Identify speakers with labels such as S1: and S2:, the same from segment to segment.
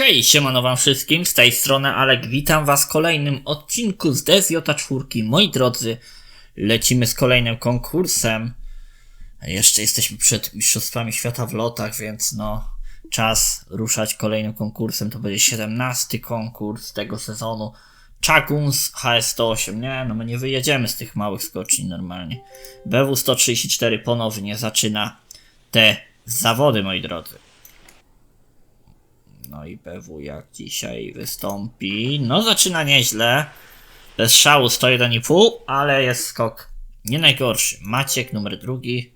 S1: Hej, siemano wam wszystkim, z tej strony Alek, witam was w kolejnym odcinku z Desjota 4. Moi drodzy, lecimy z kolejnym konkursem. Jeszcze jesteśmy przed Mistrzostwami Świata w lotach, więc no, czas ruszać kolejnym konkursem. To będzie 17 konkurs tego sezonu. Chaguns HS108, nie? No my nie wyjedziemy z tych małych skoczni normalnie. BW 134 ponownie zaczyna te zawody, moi drodzy. No i BW jak dzisiaj wystąpi. No zaczyna nieźle. Bez szału 101,5, ale jest skok nie najgorszy. Maciek numer drugi.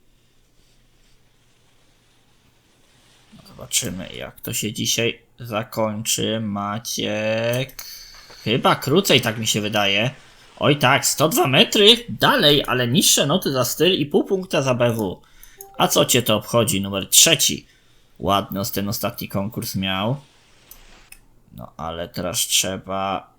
S1: No zobaczymy jak to się dzisiaj zakończy. Maciek. Chyba krócej, tak mi się wydaje. Oj tak, 102 metry dalej, ale niższe noty za styl i pół punkta za BW. A co cię to obchodzi? Numer trzeci. Ładny ten ostatni konkurs miał. No ale teraz trzeba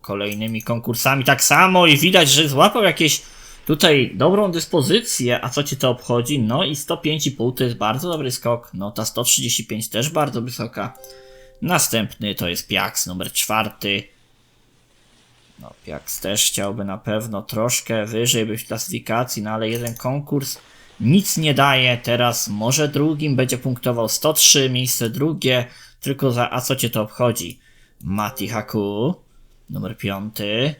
S1: kolejnymi konkursami tak samo i widać, że złapał jakieś tutaj dobrą dyspozycję, a co ci to obchodzi? No i 105,5 to jest bardzo dobry skok, no ta 135 też bardzo wysoka. Następny to jest Piax numer czwarty. No Piax też chciałby na pewno troszkę wyżej być w klasyfikacji, no ale jeden konkurs nic nie daje. Teraz może drugim będzie punktował 103, miejsce drugie, tylko za a co cię to obchodzi? Mati Haku, numer piąty.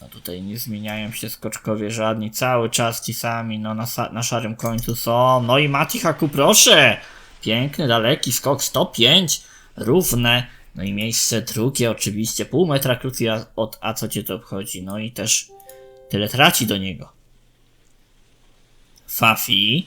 S1: No tutaj nie zmieniają się skoczkowie żadni, cały czas ci sami, no na, na szarym końcu są. No i Mati Haku, proszę! Piękny, daleki skok, 105, równe. No i miejsce drugie oczywiście, pół metra krócej od a co cię to obchodzi. No i też tyle traci do niego. Fafi.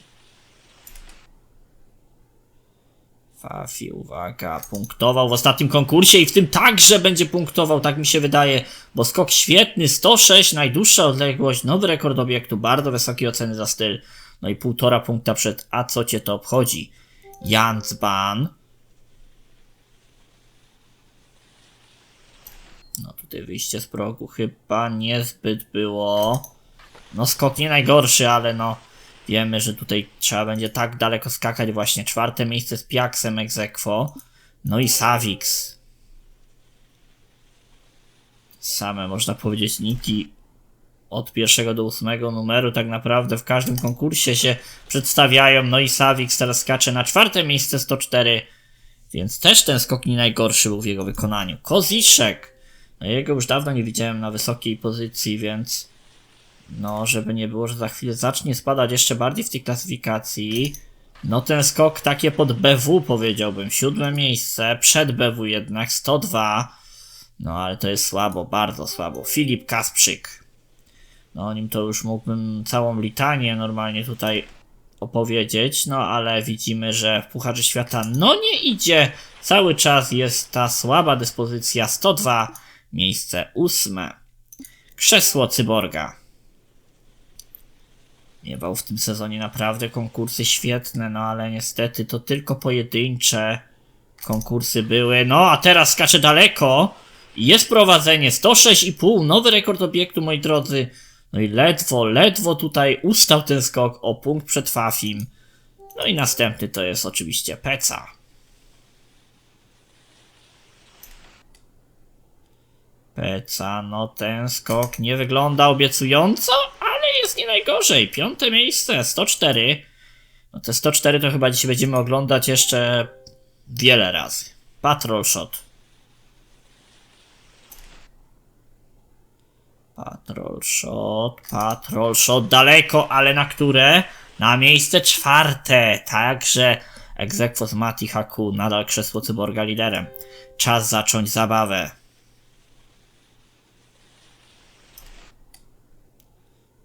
S1: Fafi, uwaga, punktował w ostatnim konkursie i w tym także będzie punktował, tak mi się wydaje, bo skok świetny, 106, najdłuższa odległość, nowy rekord obiektu, bardzo wysokie oceny za styl, no i półtora punkta przed, a co cię to obchodzi? Jansban. No tutaj wyjście z progu chyba niezbyt było. No skok nie najgorszy, ale no Wiemy, że tutaj trzeba będzie tak daleko skakać właśnie. Czwarte miejsce z Piaksem Exequo. No i Savix. Same można powiedzieć niki od pierwszego do ósmego numeru tak naprawdę w każdym konkursie się przedstawiają. No i Savix teraz skacze na czwarte miejsce 104. Więc też ten skok nie najgorszy był w jego wykonaniu. Koziszek. No jego już dawno nie widziałem na wysokiej pozycji, więc no, żeby nie było, że za chwilę zacznie spadać jeszcze bardziej w tej klasyfikacji. No ten skok takie pod BW powiedziałbym. Siódme miejsce, przed BW jednak, 102. No ale to jest słabo, bardzo słabo. Filip Kasprzyk. No o nim to już mógłbym całą litanię normalnie tutaj opowiedzieć, no ale widzimy, że w Pucharze Świata no nie idzie. Cały czas jest ta słaba dyspozycja 102, miejsce ósme. Krzesło Cyborga. Miewał w tym sezonie naprawdę konkursy świetne, no ale niestety to tylko pojedyncze konkursy były. No a teraz skacze daleko. Jest prowadzenie 106,5, nowy rekord obiektu, moi drodzy. No i ledwo, ledwo tutaj ustał ten skok o punkt przed Fafim. No i następny to jest oczywiście Peca. Peca, no ten skok nie wygląda obiecująco, jest nie najgorzej. Piąte miejsce, 104. No te 104 to chyba dzisiaj będziemy oglądać jeszcze wiele razy. Patrol Shot. Patrol Shot, Patrol Shot daleko, ale na które? Na miejsce czwarte. Także Egzekwo z Mati Haku, nadal krzesło cyborga liderem. Czas zacząć zabawę.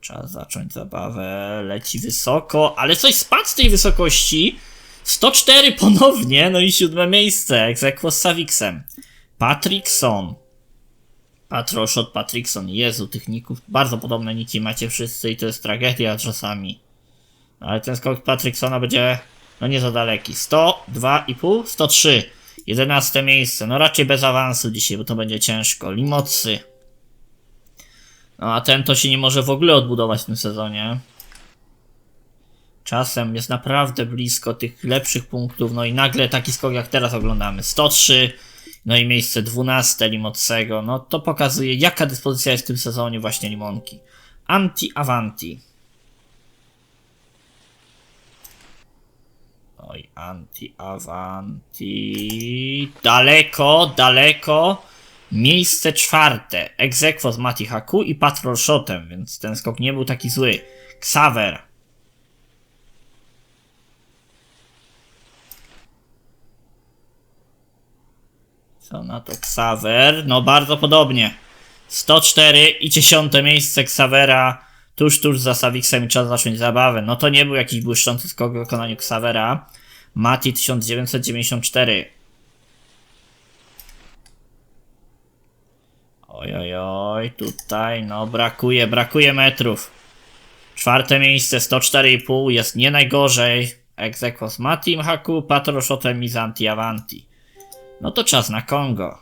S1: Trzeba zacząć zabawę. Leci wysoko, ale coś spadł z tej wysokości. 104 ponownie, no i siódme miejsce. Egzekwo z Savixem. Patrickson. Patroszot Patrickson. Jezu, tych ników. Bardzo podobne niki macie wszyscy i to jest tragedia czasami. Ale ten skok Patricksona będzie no nie za daleki. 102,5, 103. 11 miejsce. No raczej bez awansu dzisiaj, bo to będzie ciężko. Limocy. No a ten to się nie może w ogóle odbudować w tym sezonie. Czasem jest naprawdę blisko tych lepszych punktów, no i nagle taki skok jak teraz oglądamy. 103, no i miejsce 12 Limotsego, no to pokazuje jaka dyspozycja jest w tym sezonie właśnie Limonki. Anti-Avanti. Oj, Anti-Avanti. Daleko, daleko. Miejsce czwarte. Egzekwo z Mati Haku i Patrol Shotem, więc ten skok nie był taki zły. Xaver. Co na to Xaver? No bardzo podobnie. 104 i 10 miejsce Xavera. Tuż, tuż za Saviksem i czas zacząć zabawę. No to nie był jakiś błyszczący skok w wykonaniu Xavera. Mati 1994. Oj, oj, oj, tutaj no brakuje, brakuje metrów. Czwarte miejsce, 104,5 jest nie najgorzej. Exequo z Matim Haku, Patroszotem i Zanti Avanti. No to czas na Kongo.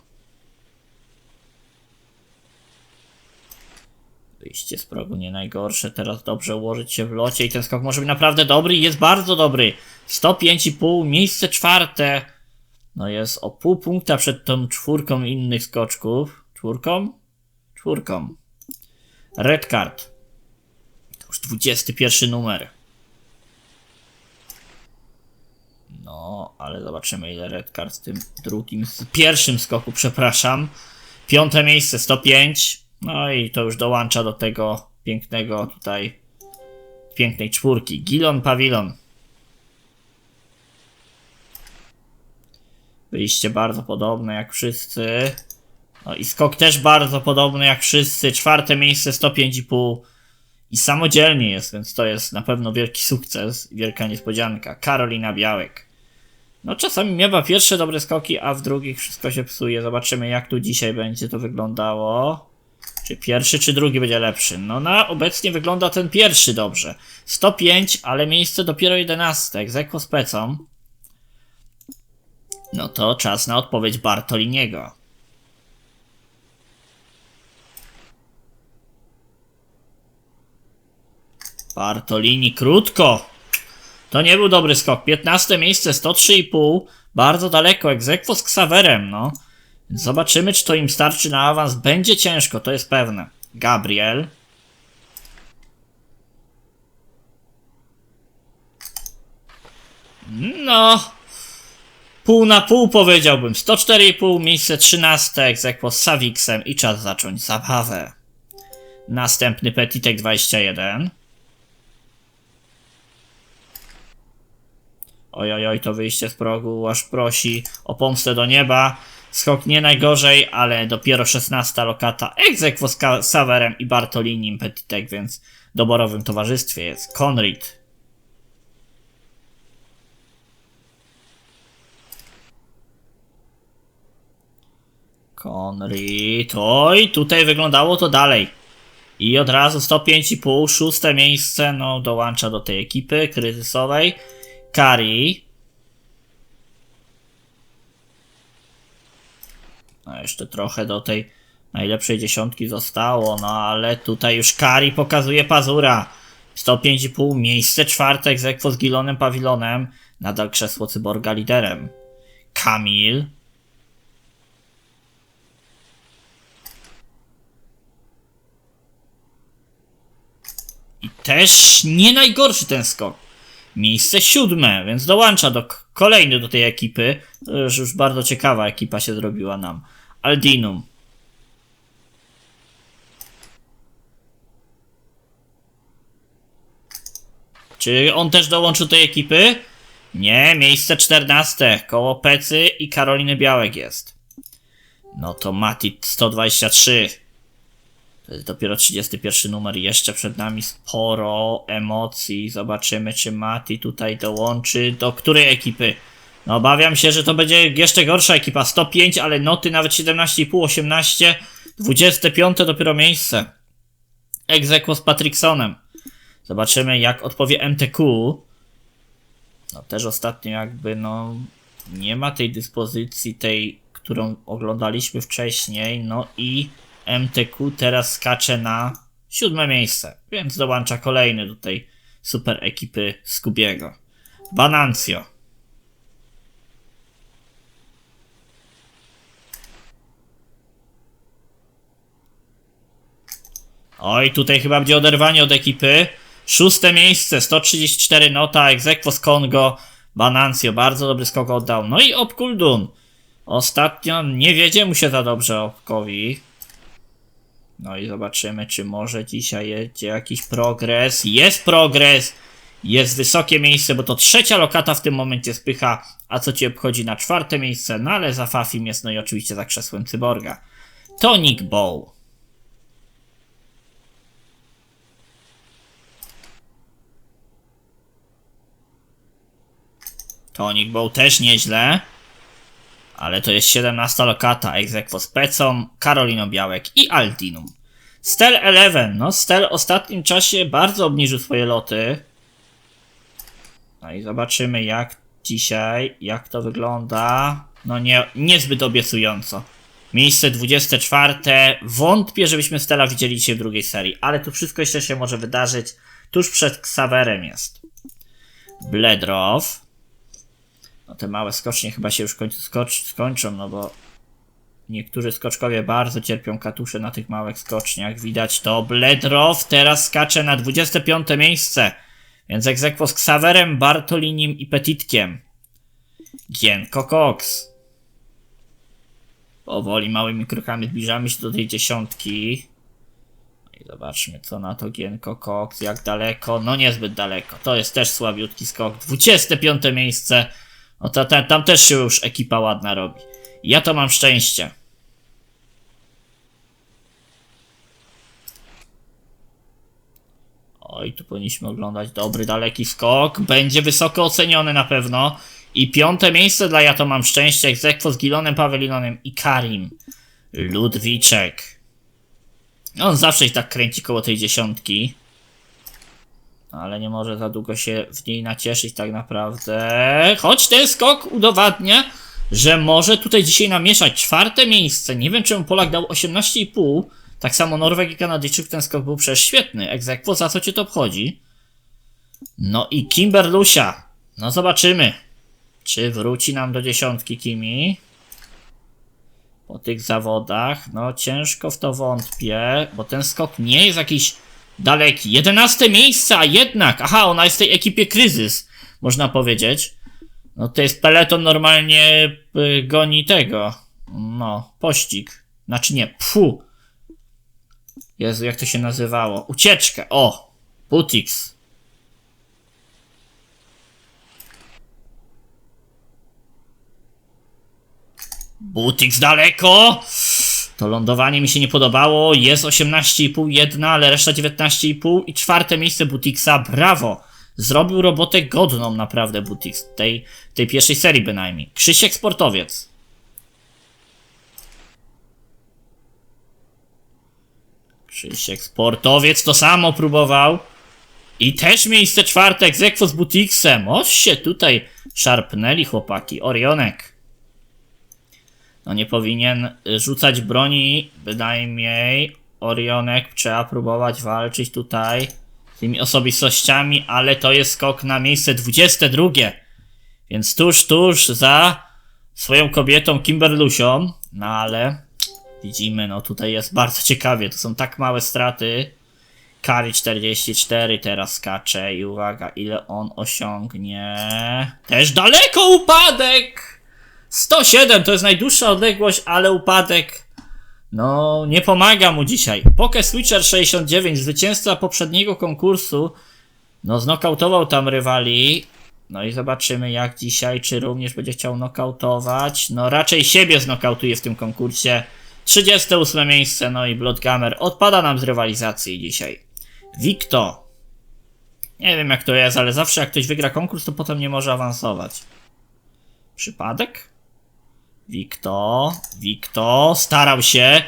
S1: Wyjście z progu nie najgorsze, teraz dobrze ułożyć się w locie i ten skok może być naprawdę dobry jest bardzo dobry. 105,5, miejsce czwarte. No jest o pół punkta przed tą czwórką innych skoczków. Czwórką? Czwórką. Red card. To już 21 numer. No, ale zobaczymy ile red card w tym drugim, z pierwszym skoku, przepraszam. Piąte miejsce, 105. No i to już dołącza do tego pięknego tutaj, pięknej czwórki. Gilon Pawilon. Wyjście bardzo podobne jak wszyscy. No i skok też bardzo podobny jak wszyscy. Czwarte miejsce 105,5 i samodzielnie jest, więc to jest na pewno wielki sukces, wielka niespodzianka. Karolina Białek. No czasami miewa pierwsze dobre skoki, a w drugich wszystko się psuje. Zobaczymy jak tu dzisiaj będzie to wyglądało. Czy pierwszy, czy drugi będzie lepszy? No na obecnie wygląda ten pierwszy dobrze. 105, ale miejsce dopiero 11. Z ekospecą. No to czas na odpowiedź Bartoliniego. Bartolini krótko. To nie był dobry skok. 15 miejsce, 103,5. Bardzo daleko, egzekwo z Ksawerem, no. Zobaczymy, czy to im starczy na awans. Będzie ciężko, to jest pewne. Gabriel. No. Pół na pół powiedziałbym. 104,5, miejsce 13, egzekwo z Saviksem i czas zacząć zabawę. Następny Petitek 21. Oj, oj, to wyjście z progu aż prosi o pomstę do nieba. Skok nie najgorzej, ale dopiero 16 lokata. Egzekwo z Saverem i Bartolinim Petitek, więc doborowym towarzystwie jest Conrid. Conrid. Oj, tutaj wyglądało to dalej. I od razu 105,5, szóste miejsce, no dołącza do tej ekipy kryzysowej. Kari. No jeszcze trochę do tej najlepszej dziesiątki zostało, no ale tutaj już Kari pokazuje pazura. 105,5 miejsce czwarte egzekwo z Gilonem Pawilonem. Nadal krzesło cyborga liderem. Kamil. I też nie najgorszy ten skok. Miejsce siódme, więc dołącza do kolejny do tej ekipy. To już, już bardzo ciekawa ekipa się zrobiła nam. Aldinum. Czy on też dołączył do tej ekipy? Nie, miejsce 14. Koło Pecy i Karoliny Białek jest. No to Mati 123. Dopiero 31 numer. Jeszcze przed nami sporo emocji. Zobaczymy, czy Mati tutaj dołączy. Do której ekipy? No obawiam się, że to będzie jeszcze gorsza ekipa. 105, ale noty nawet 17,5, 18. 25 dopiero miejsce. Egzekwo z Patricksonem. Zobaczymy, jak odpowie MTQ. No też ostatnio jakby, no... Nie ma tej dyspozycji, tej, którą oglądaliśmy wcześniej. No i MTQ teraz skacze na siódme miejsce, więc dołącza kolejny do tej super ekipy Skubiego. Banancio. Oj, tutaj chyba będzie oderwanie od ekipy. Szóste miejsce, 134 nota, Exequos Kongo, Banancio, bardzo dobry skok oddał. No i Opkuldun. Ostatnio nie wiedzie mu się za dobrze Opkowi. No i zobaczymy, czy może dzisiaj jedzie jakiś progres. Jest progres! Jest wysokie miejsce, bo to trzecia lokata w tym momencie spycha, a co ci obchodzi na czwarte miejsce, no ale za Fafim jest, no i oczywiście za krzesłem Cyborga. Tonic Bow. Tonic Bow też nieźle. Ale to jest 17 lokata, Exequo z Pecą, Karolino Białek i Aldinum. Stel 11, no Stel w ostatnim czasie bardzo obniżył swoje loty. No i zobaczymy jak dzisiaj, jak to wygląda. No nie, niezbyt obiecująco. Miejsce 24. Wątpię, żebyśmy Stela widzieli dzisiaj w drugiej serii, ale tu wszystko jeszcze się może wydarzyć. Tuż przed Xaverem jest. Bledrow. No te małe skocznie chyba się już w końcu skocz, skończą, no bo niektórzy skoczkowie bardzo cierpią katusze na tych małych skoczniach. Widać to. Bledrow teraz skacze na 25 miejsce. Więc egzekwo z Xaverem, Bartolinim i Petitkiem. Gienko Cox. Powoli, małymi krokami zbliżamy się do tej dziesiątki. No i zobaczmy, co na to Gienko Cox, jak daleko. No niezbyt daleko. To jest też słabiutki skok. 25 miejsce. No to, ta- tam też się już ekipa ładna robi. Ja to mam szczęście. Oj, tu powinniśmy oglądać dobry, daleki skok. Będzie wysoko oceniony na pewno. I piąte miejsce dla Ja to mam szczęście. Egzekwo z Gilonem, Pawelinonem i Karim. Ludwiczek. On zawsze się tak kręci koło tej dziesiątki. Ale nie może za długo się w niej nacieszyć tak naprawdę. Choć ten skok udowadnia, że może tutaj dzisiaj namieszać czwarte miejsce. Nie wiem czemu Polak dał 18,5. Tak samo Norweg i Kanadyjczyk ten skok był przecież świetny. Egzekwo, za co cię to obchodzi? No i Kimberlusia. No zobaczymy. Czy wróci nam do dziesiątki Kimi? Po tych zawodach. No ciężko w to wątpię, bo ten skok nie jest jakiś daleki. 11 miejsce, a jednak. Aha, ona jest w tej ekipie kryzys, można powiedzieć. No to jest peleton normalnie y, goni tego. No, pościg. Znaczy nie, pfu. Jezu, jak to się nazywało? Ucieczkę, o! Butix. Butix daleko! To lądowanie mi się nie podobało. Jest 18,5 jedna, ale reszta 19,5 i czwarte miejsce Butixa. Brawo! Zrobił robotę godną naprawdę Butix. Tej, tej pierwszej serii bynajmniej. Krzysiek Sportowiec. Krzysiek Sportowiec to samo próbował. I też miejsce czwarte egzekwo z Butixem. Oż się tutaj szarpnęli chłopaki. Orionek. No nie powinien rzucać broni, bynajmniej. Orionek trzeba próbować walczyć tutaj z tymi osobistościami, ale to jest skok na miejsce 22. Więc tuż, tuż za swoją kobietą Kimberlusią. No ale widzimy, no tutaj jest bardzo ciekawie. To są tak małe straty. Kari 44 teraz skacze i uwaga, ile on osiągnie. Też daleko upadek! 107 to jest najdłuższa odległość, ale upadek no nie pomaga mu dzisiaj. Poke Switcher 69, zwycięzca poprzedniego konkursu, no znokautował tam rywali. No i zobaczymy jak dzisiaj, czy również będzie chciał nokautować. No raczej siebie znokautuje w tym konkursie. 38 miejsce, no i Bloodgamer odpada nam z rywalizacji dzisiaj. Wikto. Nie wiem jak to jest, ale zawsze jak ktoś wygra konkurs, to potem nie może awansować. Przypadek? Wikto, Wikto, starał się.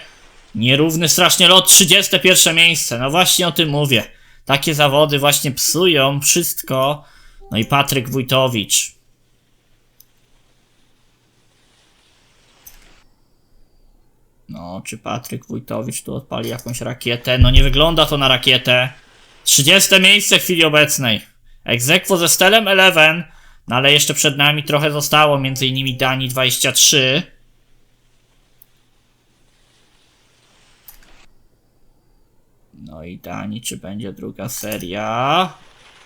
S1: Nierówny strasznie lot, 31 miejsce. No właśnie o tym mówię. Takie zawody właśnie psują wszystko. No i Patryk Wójtowicz. No, czy Patryk Wójtowicz tu odpali jakąś rakietę? No nie wygląda to na rakietę. 30 miejsce w chwili obecnej. Egzekwo ze Stelem 11, no ale jeszcze przed nami trochę zostało, między innymi Dani 23. No i Dani, czy będzie druga seria?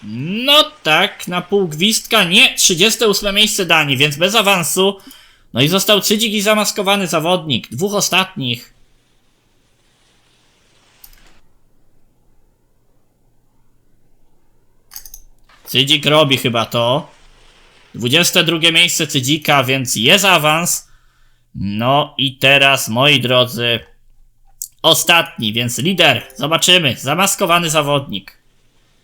S1: No tak, na pół gwizdka, nie, 38 miejsce Dani, więc bez awansu. No i został Cydzik i zamaskowany zawodnik, dwóch ostatnich. Cydzik robi chyba to. 22 miejsce Cydzika, więc jest awans. No i teraz, moi drodzy, ostatni, więc lider. Zobaczymy. Zamaskowany zawodnik.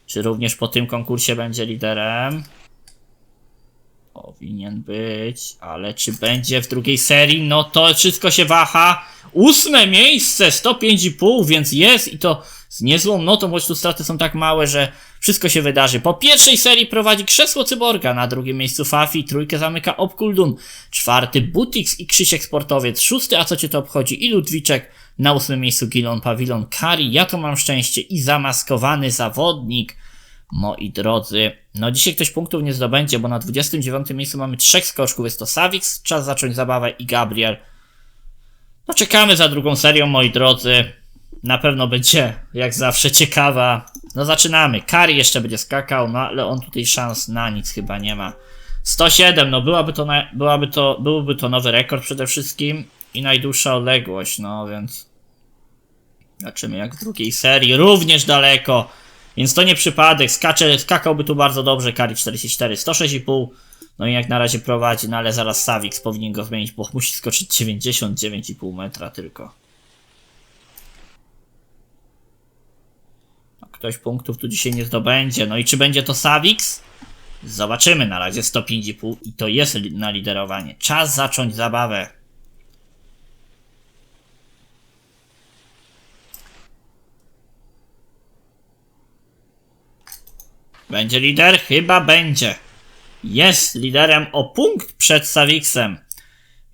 S1: Czy również po tym konkursie będzie liderem? Powinien być, ale czy będzie w drugiej serii? No to wszystko się waha. Ósme miejsce, 105,5, więc jest i to z niezłą notą, choć tu straty są tak małe, że wszystko się wydarzy. Po pierwszej serii prowadzi Krzesło Cyborga, na drugim miejscu Fafi, trójkę zamyka Opkuldun, czwarty Butix i Krzysiek Sportowiec, szósty, a co cię to obchodzi, i Ludwiczek, na ósmym miejscu Gilon Pawilon, Kari, ja to mam szczęście i zamaskowany zawodnik. Moi drodzy, no dzisiaj ktoś punktów nie zdobędzie, bo na 29 miejscu mamy trzech skoczków, jest to Savix, czas zacząć zabawę i Gabriel. No czekamy za drugą serią, moi drodzy. Na pewno będzie, jak zawsze, ciekawa. No zaczynamy. Kari jeszcze będzie skakał, no ale on tutaj szans na nic chyba nie ma. 107, no byłaby to, na, byłaby to, byłby to nowy rekord przede wszystkim i najdłuższa odległość, no więc... Zobaczymy jak w drugiej serii, również daleko. Więc to nie przypadek, skacze, skakałby tu bardzo dobrze, Kari 44, 106,5. No i jak na razie prowadzi, no ale zaraz Savix powinien go zmienić, bo musi skoczyć 99,5 metra tylko. Ktoś punktów tu dzisiaj nie zdobędzie. No i czy będzie to Savix? Zobaczymy na razie 105,5 i to jest na liderowanie. Czas zacząć zabawę. Będzie lider? Chyba będzie. Jest liderem o punkt przed Savixem.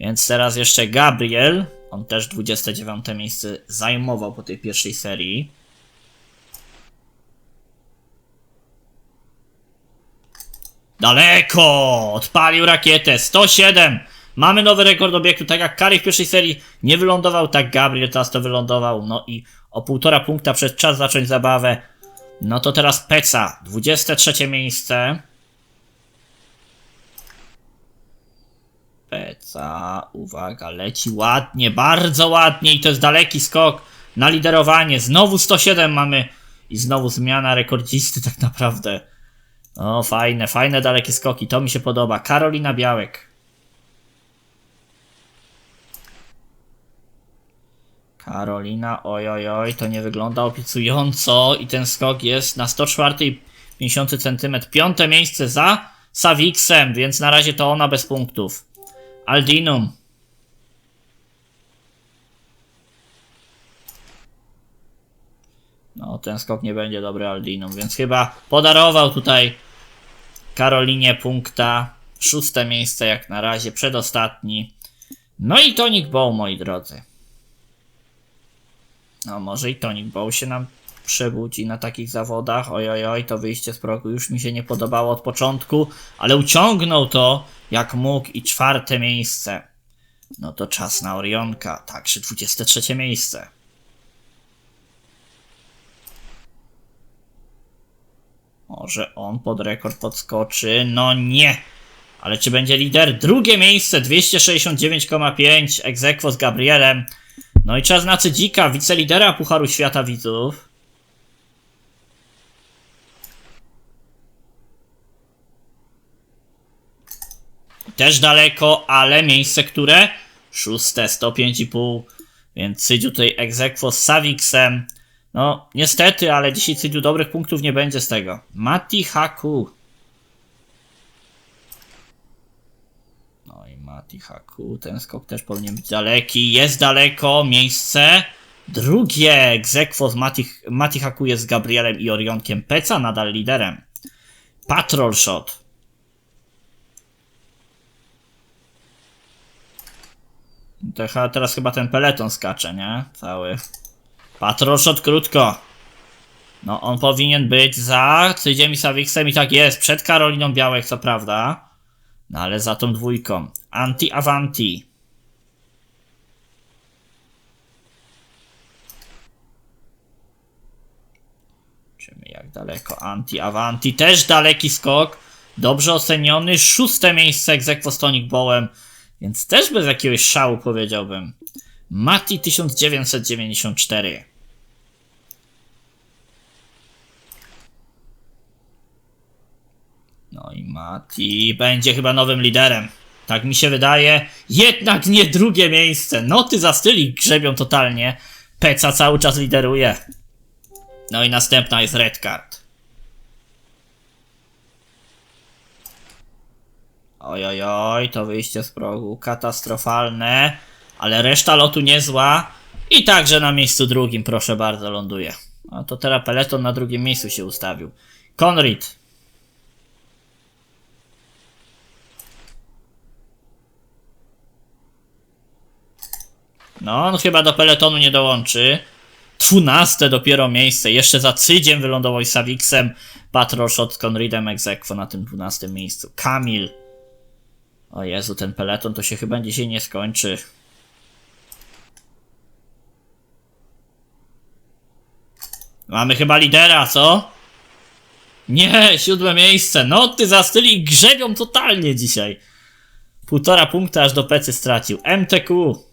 S1: Więc teraz jeszcze Gabriel. On też 29 miejsce zajmował po tej pierwszej serii. Daleko! Odpalił rakietę. 107! Mamy nowy rekord obiektu. Tak jak Kari w pierwszej serii nie wylądował, tak Gabriel teraz to wylądował. No i o półtora punkta przed czas zacząć zabawę. No to teraz Peca. 23 miejsce. Peca, uwaga, leci ładnie, bardzo ładnie i to jest daleki skok na liderowanie. Znowu 107 mamy i znowu zmiana rekordzisty tak naprawdę. O, fajne, fajne dalekie skoki, to mi się podoba. Karolina Białek. Karolina, oj, oj, oj, to nie wygląda obiecująco i ten skok jest na 104,50 cm. Piąte miejsce za Savixem, więc na razie to ona bez punktów. Aldinum. No, ten skok nie będzie dobry Aldinum, więc chyba podarował tutaj Karolinie punkta. Szóste miejsce jak na razie, przedostatni. No i Tonic Bow, moi drodzy. No może i Tonic Bow się nam przebudzi na takich zawodach. Oj, oj, oj, to wyjście z progu już mi się nie podobało od początku, ale uciągnął to jak mógł i czwarte miejsce. No to czas na Orionka, także 23 miejsce. Może on pod rekord podskoczy? No nie! Ale czy będzie lider? Drugie miejsce, 269,5, egzekwo z Gabrielem. No i czas na Cydzika, wicelidera Pucharu Świata Widzów. Też daleko, ale miejsce które? Szóste, 105,5. Więc Cydziu tutaj egzekwo z Savixem. No, niestety, ale dzisiaj Cydziu dobrych punktów nie będzie z tego. Mati Haku. No i Mati Haku, ten skok też powinien być daleki. Jest daleko, miejsce. Drugie egzekwo z Mati, Mati Haku jest z Gabrielem i Orionkiem Peca, nadal liderem. Patrol Shot. Teraz chyba ten peleton skacze, nie? Cały. Patrol Shot krótko. No, on powinien być za Cydziem i Sawiksem i tak jest, przed Karoliną Białek, co prawda. No, ale za tą dwójką. Anti-Avanti. Zobaczymy jak daleko. Anti-Avanti, też daleki skok. Dobrze oceniony. Szóste miejsce egzekwo z Tonic Bowem. Więc też bez jakiegoś szału powiedziałbym. Mati 1994. I będzie chyba nowym liderem. Tak mi się wydaje. Jednak nie drugie miejsce. Noty za styli grzebią totalnie. Peca cały czas lideruje. No i następna jest red card. Oj, oj, oj, to wyjście z progu katastrofalne, ale reszta lotu niezła i także na miejscu drugim, proszę bardzo, ląduje. A to teraz peleton na drugim miejscu się ustawił. Conrid. No, on chyba do peletonu nie dołączy. Dwunaste dopiero miejsce. Jeszcze za Cydziem wylądował i Saviksem. Patroszot z Conridem Exequo na tym dwunastym miejscu. Kamil. O Jezu, ten peleton to się chyba dzisiaj nie skończy. Mamy chyba lidera, co? Nie, siódme miejsce. No ty za styli grzebią totalnie dzisiaj. Półtora punkta aż do pecy stracił. MTQ.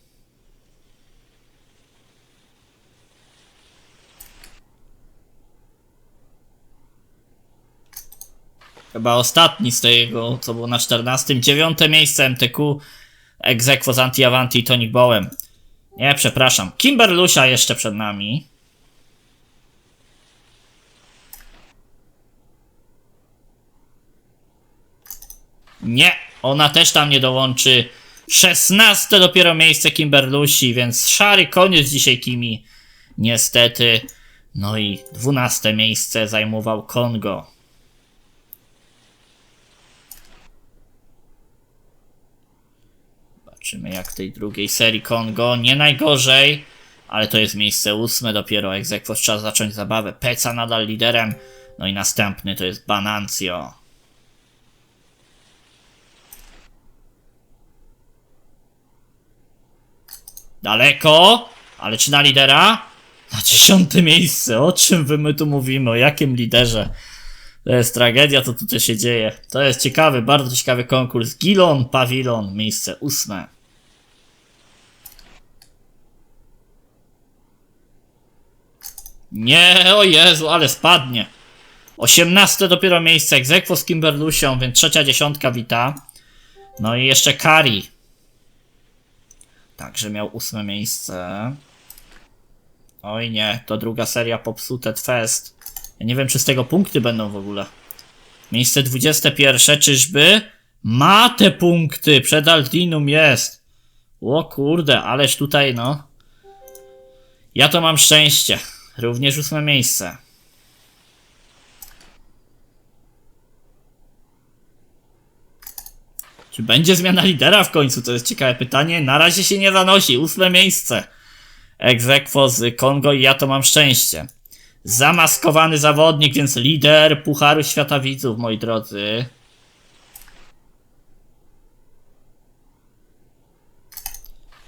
S1: Chyba ostatni z tego, co było na 14. Dziewiąte miejsce MTQ. Egzekwo z Anti-Avanti i Tonic Bowem. Nie, przepraszam. Kimberlusia jeszcze przed nami. Nie, ona też tam nie dołączy. 16 dopiero miejsce Kimberlusi, więc szary koniec dzisiaj Kimi. Niestety. No i 12 miejsce zajmował Kongo. Zobaczymy jak tej drugiej serii Kongo. Nie najgorzej, ale to jest miejsce ósme dopiero. Egzekwo trzeba zacząć zabawę. Peca nadal liderem. No i następny to jest Banancio. Daleko, ale czy na lidera? Na dziesiąte miejsce. O czym wy my tu mówimy? O jakim liderze? To jest tragedia, co tutaj się dzieje. To jest ciekawy, bardzo ciekawy konkurs. Gilon, Pawilon, miejsce ósme. Nie, o Jezu, ale spadnie. Osiemnaste dopiero miejsce egzekwo z Kimberlusią, więc trzecia dziesiątka wita. No i jeszcze Kari. Także miał ósme miejsce. Oj nie, to druga seria popsute Fest. Ja nie wiem, czy z tego punkty będą w ogóle. Miejsce 21, czyżby? Ma te punkty, przed Altinum jest. O kurde, ależ tutaj no. Ja to mam szczęście. Również ósme miejsce. Czy będzie zmiana lidera w końcu? To jest ciekawe pytanie. Na razie się nie zanosi. Ósme miejsce. Egzekwo z Kongo i ja to mam szczęście. Zamaskowany zawodnik, więc lider Pucharu Świata Widzów, moi drodzy.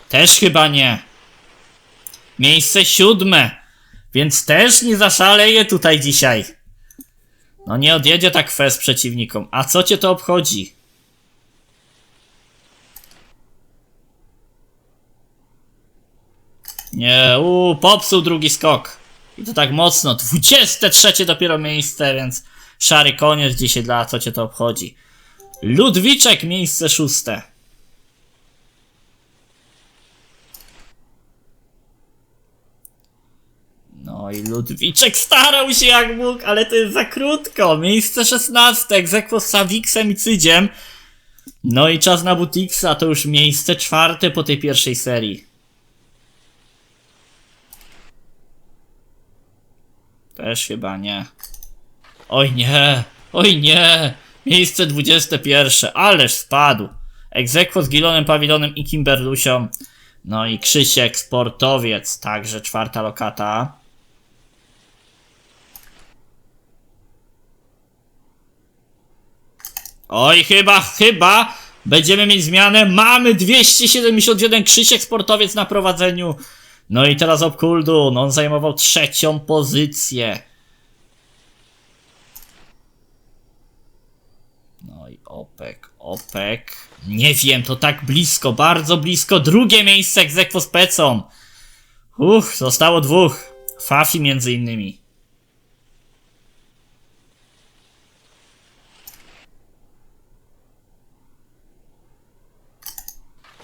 S1: Też chyba nie. Miejsce siódme. Więc też nie zaszaleje tutaj dzisiaj. No nie odjedzie tak fest przeciwnikom. A co cię to obchodzi? Nie, uuu, popsuł drugi skok. I to tak mocno. 23 dopiero miejsce, więc szary koniec dzisiaj dla co cię to obchodzi. Ludwiczek miejsce szóste. No i Ludwiczek starał się jak mógł, ale to jest za krótko. Miejsce 16, egzekwo z Sawiksem i Cydziem. No i czas na Butiksa to już miejsce czwarte po tej pierwszej serii. Też chyba nie. Oj nie, oj nie. Miejsce 21, ależ spadł. Egzekwo z Gilonem Pawilonem i Kimberlusią. No i Krzysiek, sportowiec, także czwarta lokata. Oj, chyba, chyba będziemy mieć zmianę. Mamy 271 Krzysiek Sportowiec na prowadzeniu. No i teraz Obkuldun, on zajmował trzecią pozycję. No i Opek, Opek. Nie wiem, to tak blisko, bardzo blisko. Drugie miejsce egzekwo z Pecą. Uch, zostało dwóch. Fafi między innymi.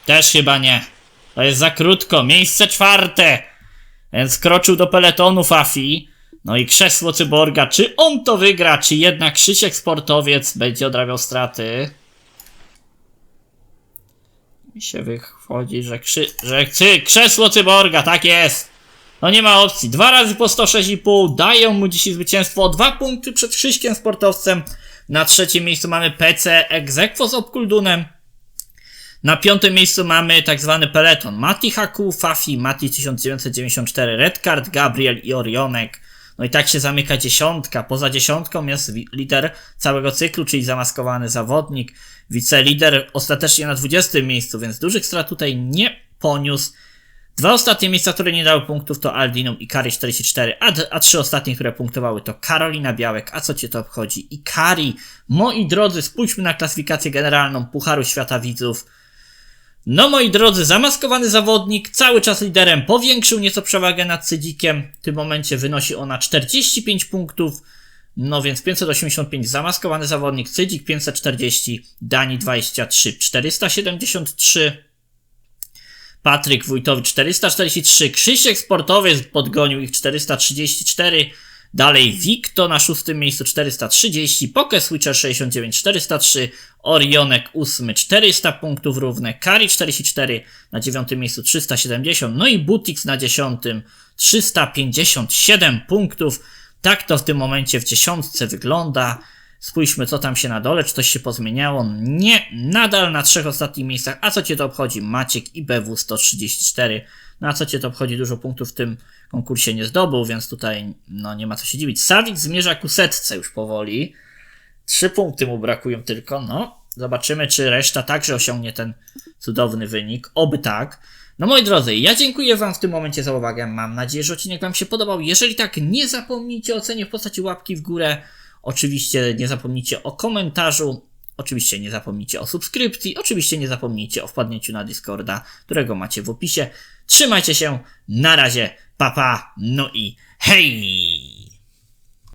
S1: Też chyba nie. To jest za krótko. Miejsce czwarte. Więc kroczył do peletonu Fafi. No i krzesło cyborga. Czy on to wygra, czy jednak Krzysiek Sportowiec będzie odrabiał straty? Mi się wychodzi, że, krzy, że cy, krzesło cyborga, tak jest. No nie ma opcji. Dwa razy po 106,5 dają mu dzisiaj zwycięstwo. o Dwa punkty przed Krzyśkiem Sportowcem. Na trzecim miejscu mamy PC Egzekwo z Obkuldunem. Na piątym miejscu mamy tak zwany peleton. Mati Haku, Fafi, Mati 1994, Redcard, Gabriel i Orionek. No i tak się zamyka dziesiątka. Poza dziesiątką jest lider całego cyklu, czyli zamaskowany zawodnik. Wicelider ostatecznie na 20 miejscu, więc dużych strat tutaj nie poniósł. Dwa ostatnie miejsca, które nie dały punktów to Aldinum i Kari 44, a, a trzy ostatnie, które punktowały to Karolina Białek, a co cię to obchodzi? I Kari. Moi drodzy, spójrzmy na klasyfikację generalną Pucharu Świata Widzów. No moi drodzy, zamaskowany zawodnik, cały czas liderem, powiększył nieco przewagę nad Cydzikiem. W tym momencie wynosi ona 45 punktów. No więc 585 zamaskowany zawodnik, Cydzik 540, Dani 23, 473. Patryk Wójtowicz 443, Krzysiek Sportowiec podgonił ich 434, dalej Wikto na szóstym miejscu 430, Poke Switcher 69 403, Orionek 8 400 punktów równe, Kari 44 na dziewiątym miejscu 370, no i Butix na dziesiątym 357 punktów. Tak to w tym momencie w dziesiątce wygląda. Spójrzmy, co tam się na dole, czy coś się pozmieniało. Nie, nadal na trzech ostatnich miejscach. A co cię to obchodzi? Maciek i BW 134. No a co cię to obchodzi? Dużo punktów w tym konkursie nie zdobył, więc tutaj no nie ma co się dziwić. Sawik zmierza ku setce już powoli. Trzy punkty mu brakują tylko. No, zobaczymy, czy reszta także osiągnie ten cudowny wynik. Oby tak. No moi drodzy, ja dziękuję Wam w tym momencie za uwagę. Mam nadzieję, że odcinek Wam się podobał. Jeżeli tak, nie zapomnijcie o ocenie w postaci łapki w górę. Oczywiście nie zapomnijcie o komentarzu. Oczywiście nie zapomnijcie o subskrypcji. Oczywiście nie zapomnijcie o wpadnięciu na Discorda, którego macie w opisie. Trzymajcie się. Na razie. Papa. Pa, no i hej!